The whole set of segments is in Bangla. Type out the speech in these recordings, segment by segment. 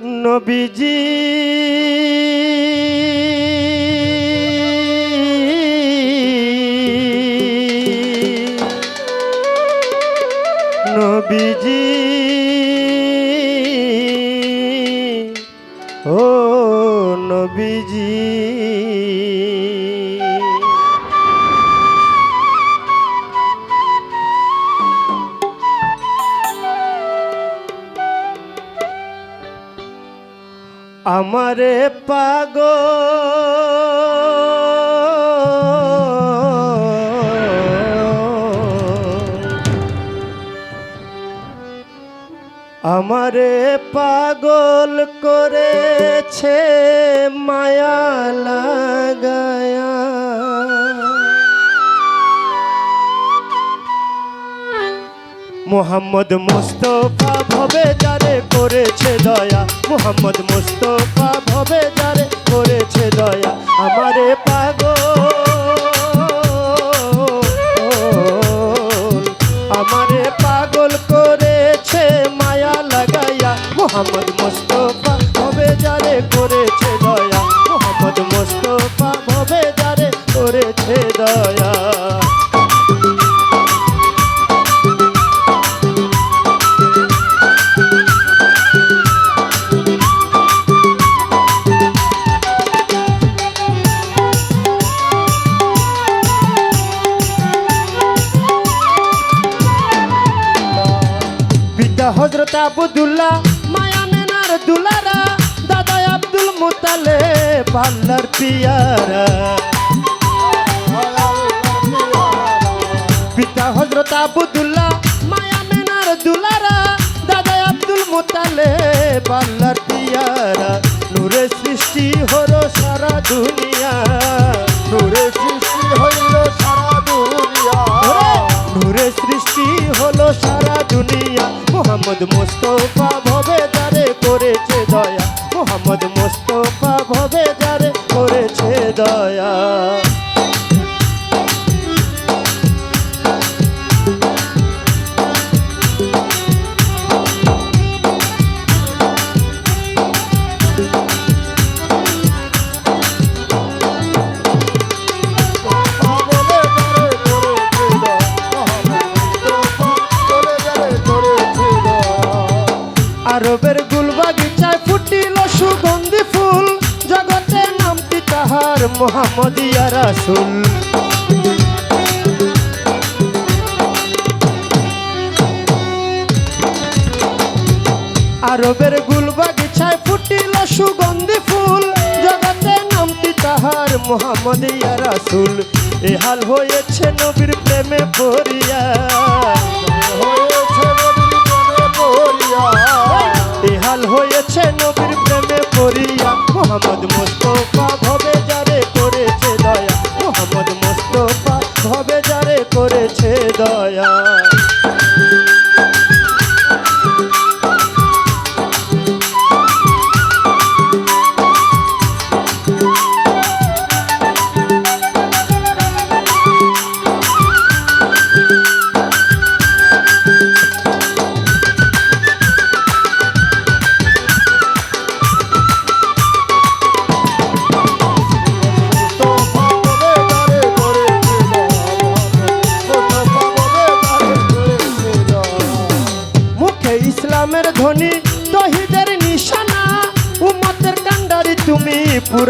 নবীজি। নবীজি। ও নবীজি। আমারে পাগ আমারে পাগল করেছে মায়া লাগায়া। মোহাম্মদ মুস্তফা ভবে যারে করেছে দয়া। মোহাম্মদ মুস্তফা ভবে যারে করেছে দয়া। আমারে পাগল আমারে পাগল করেছে মায়া লাগাইয়া। মোহাম্মদ মুস্তফা ভবে যারে করেছে দয়া। মোহাম্মদ মুস্তফা ভবে যারে করেছে দয়া। হজরত আবুদুল্লাহ মায়া মেনার দুলারা দাদা আব্দুল মুতালে পাল্লার পিয়ারা। পিতা হজরত আবুদুল্লাহ মায়া মেনার দুলারা দাদা আব্দুল মুতালে পাল্লার পিয়ারা। নূরে সৃষ্টি হলো সারা দুনিয়া। নূরে সৃষ্টি হইল সারা দুনিয়া। নূরে সৃষ্টি হলো সারা দুনিয়া। মোহাম্মদ মুস্তফা তাহার মোহাম্মদিয়া রাসুল। আরবের গুলবাগিচায় ফুটিল সুগন্ধি ফুল, জগতে নামটি তাহার মোহাম্মদিয়া রাসুল। এ হাল হয়েছে নবীর প্রেমে পড়িয়া। হয়েছে নবীর প্রেমে পড়িয়া। মোহাম্মদ মুস্তফা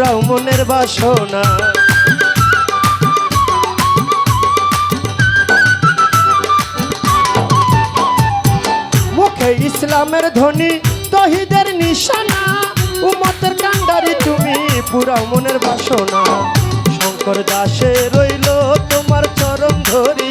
পুরাও মনের বাসনা। মুখে ইসলামের ধ্বনি, তহিদের নিশানা। উম্মতের কান্ডারি তুমি পুরাও মনের বাসনা। শঙ্কর দাসে রইল তোমার চরণ ধরিয়া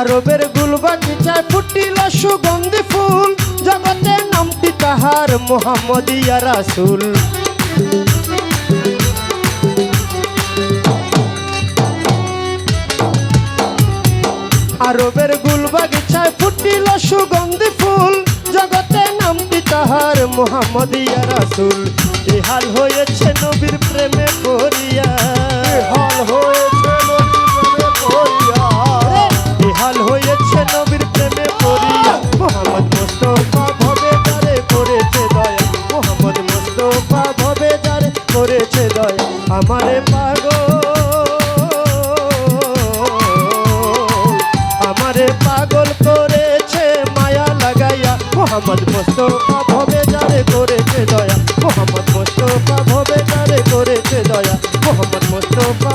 আরবের গুলবাগিচায় ফুটিল সুগন্ধি ফুল। জগতে নামটি তাহার মোহাম্মদিয়া রাসুল। আরবের গুলবাগিচায় ফুটিল সুগন্ধি ফুল। জগতে নামটি তাহার মোহাম্মদিয়া রাসুল। হাল হয়েছে নবীর প্রেমে পড়িয়া। হাল হয়ে আমারে পাগল আমারে পাগল করেছে মায়া লাগাইয়া। মোহাম্মদ মোস্তফা ভবে যারে করেছে দয়া। মোহাম্মদ মোস্তফা ভবে যারে করেছে দয়া। মোহাম্মদ মুস্তফা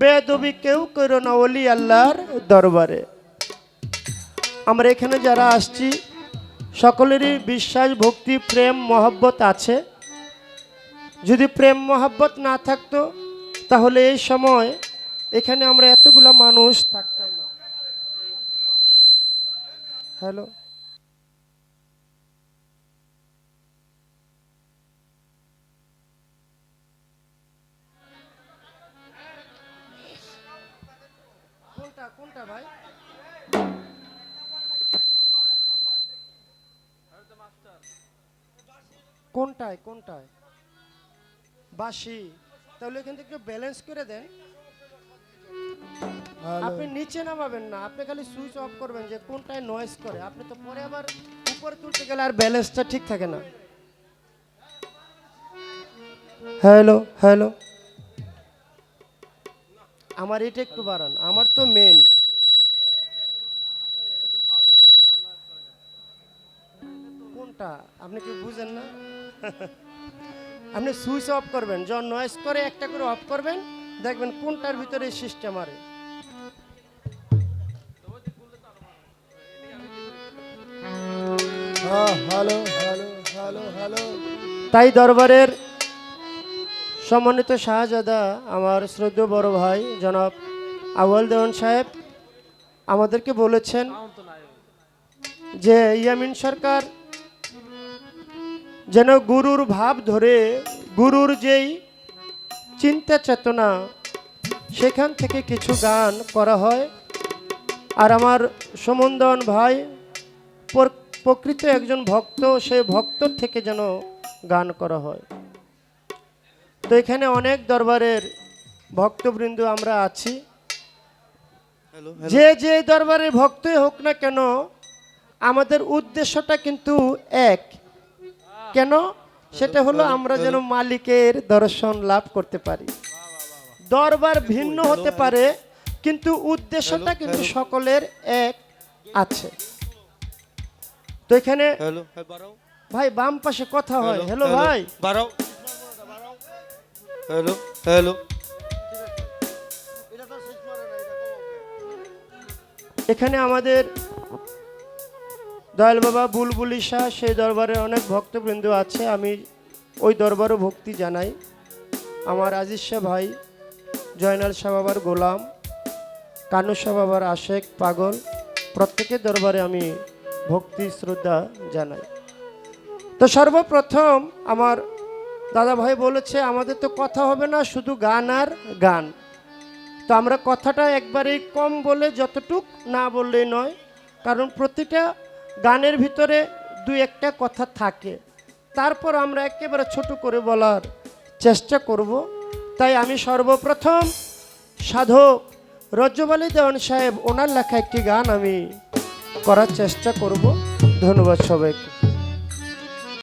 বেদবি কেউ করো না অলি আল্লাহর দরবারে। আমরা এখানে যারা আসছি, সকলেরই বিশ্বাস, ভক্তি, প্রেম, মহব্বত আছে। যদি প্রেম, মহব্বত না থাকতো, তাহলে এই সময় এখানে আমরা এতগুলা মানুষ থাকতাম না। হ্যালো? কোনটায় কোনটায়? বাসি তাহলে কিন্তু থেকে ব্যালেন্স করে দেন। আপনি নিচে নামাবেন না আপনি খালি সুইচ অফ করবেন যে কোনটায় নয়েজ করে। আপনি তো পরে আবার উপরে তুলতে গেলে আর ব্যালেন্সটা ঠিক থাকে না। হ্যালো হ্যালো আমার এটা একটু বাড়ান। আমার তো মেন কোনটা আপনি কি বুঝেন না? আপনি সুইচ অফ করবেন যখন নয়েস করে একটা করে অফ করবেন, দেখবেন কোনটার ভিতরে সিস্টেম আরে। হ্যাঁ হ্যালো। তাই দরবারের সম্মানিত শাহজাদা, আমার শ্রদ্ধেয় বড় ভাই, জনাব আউয়াল দেওয়ান সাহেব, আমাদেরকে বলেছেন যে ইয়ামিন সরকার যেন গুরুর ভাব ধরে গুরুর যেই চিন্তা চেতনা সেখান থেকে কিছু গান করা হয়। আর আমার সমন্দন ভাই প্রকৃত একজন ভক্ত সে ভক্তর থেকে যেন গান করা হয়। তো এখানে অনেক দরবারের ভক্তবৃন্দ আমরা আছি। যে যে দরবারের ভক্তই হোক না কেন আমাদের উদ্দেশ্যটা কিন্তু এক। কেন? সেটা হলো আমরা যেন মালিকের দর্শন লাভ করতে পারি। দরবার ভিন্ন হতে পারে কিন্তু উদ্দেশ্যটা কিন্তু সকলের এক আছে। তো এখানে ভাই বাম পাশে কথা হয়। হ্যালো ভাই। Hello hello. এখানে আমাদের দয়াল বাবা বুলবুলি শাহ সেই দরবারে অনেক ভক্তবৃন্দ আছে, আমি ওই দরবারও ভক্তি জানাই। আমার আজিজ শাহ ভাই, জয়নাল শাহ বাবার গোলাম, কানু শাহ বাবার আশেক পাগল, প্রত্যেকের দরবারে আমি ভক্তি শ্রদ্ধা জানাই। তো সর্বপ্রথম আমার দাদা ভাই বলেছে, আমাদের তো কথা হবে না, শুধু গান আর গান। তো আমরা কথাটা একবারেই কম বলে, যতটুক না বললেই নয়, কারণ প্রতিটা গানের ভিতরে দু একটা কথা থাকে। তারপর আমরা একেবারে ছোট করে বলার চেষ্টা করব। তাই আমি সর্বপ্রথম সাধক রজ্জবালী দেওয়ান সাহেব ওনার লেখা একটি গান আমি করার চেষ্টা করব। ধন্যবাদ সবাইকে।